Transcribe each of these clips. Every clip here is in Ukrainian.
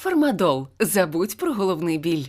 Фармадол. Забудь про головний біль.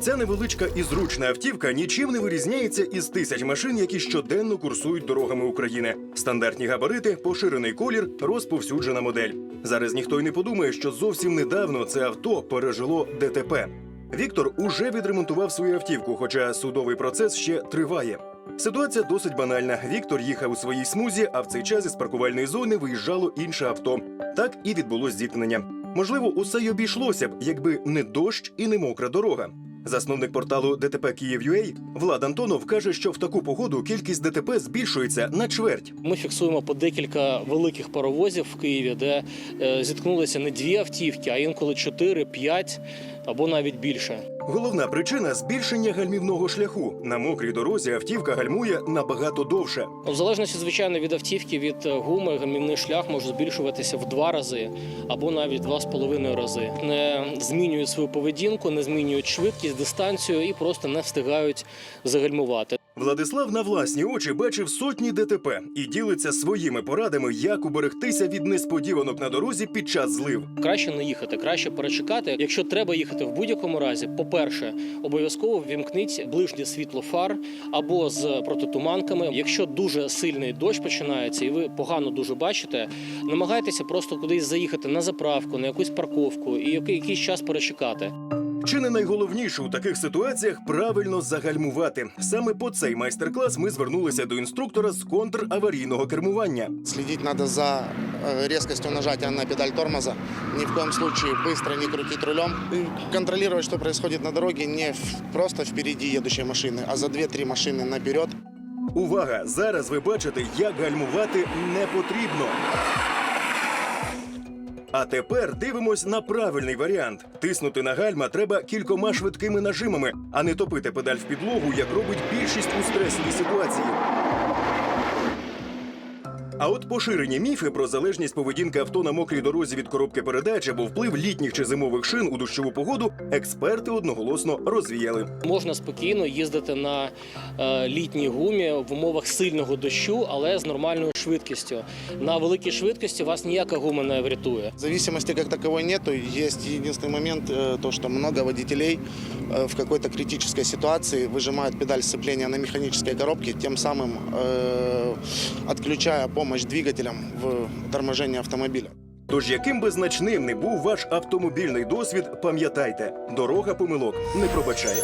Ця невеличка і зручна автівка нічим не вирізняється із тисяч машин, які щоденно курсують дорогами України. Стандартні габарити, поширений колір, розповсюджена модель. Зараз ніхто й не подумає, що зовсім недавно це авто пережило ДТП. Віктор уже відремонтував свою автівку, хоча судовий процес ще триває. Ситуація досить банальна. Віктор їхав у своїй смузі, а в цей час із паркувальної зони виїжджало інше авто. Так і відбулось зіткнення. Можливо, усе й обійшлося б, якби не дощ і не мокра дорога. Засновник порталу ДТП Київ.UA Влад Антонов каже, що в таку погоду кількість ДТП збільшується на чверть. Ми фіксуємо по декілька великих паровозів в Києві, де е, зіткнулися не дві автівки, а інколи чотири, п'ять або навіть більше. Головна причина збільшення гальмівного шляху. На мокрій дорозі автівка гальмує набагато довше. В залежності, звичайно, від автівки, від е, гуми, гальмівний шлях може збільшуватися в два рази або навіть два з половиною рази. Не змінюють свою поведінку, не змінюють швидкість, дистанцію і просто не встигають загальмувати. Владислав на власні очі бачив сотні ДТП і ділиться своїми порадами, як уберегтися від несподіванок на дорозі під час злив. Краще не їхати, краще перечекати. Якщо треба їхати в будь-якому разі, по-перше, обов'язково ввімкніть ближнє світло фар або з протитуманками. Якщо дуже сильний дощ починається і ви погано дуже бачите, намагайтеся просто кудись заїхати на заправку, на якусь парковку і який- якийсь час перечекати. Чи не найголовніше у таких ситуаціях правильно загальмувати? Саме по цей майстер-клас ми звернулися до інструктора з контраварійного кермування. Следить надо за э, резкостью нажатия на педаль тормоза. Ни в коем случае быстро не крутить рулем. И контролировать, что происходит на дороге не в- просто впереди едущей машины, а за 2-3 машины наперед. Увага! Зараз ви бачите, як гальмувати не потрібно. А тепер дивимось на правильний варіант. Тиснути на гальма треба кількома швидкими нажимами, а не топити педаль в підлогу, як робить більшість у стресовій ситуації. А от поширені міфи про залежність поведінки авто на мокрій дорозі від коробки передач або вплив літніх чи зимових шин у дощову погоду експерти одноголосно розвіяли. Можна спокійно їздити на е, літній гумі в умовах сильного дощу, але з нормальною швидкістю. На великій швидкості вас ніяка гума не врятує. Зависимости как таковой нету. Есть единственный момент, э, то, что много водителей э, в какой-то критической ситуации выжимают педаль сцепления на механической коробке, тем самым э, отключая помощь двигателям в торможении автомобиля. Тож, яким би значним не був ваш автомобільний досвід, пам'ятайте, дорога помилок не пробачає.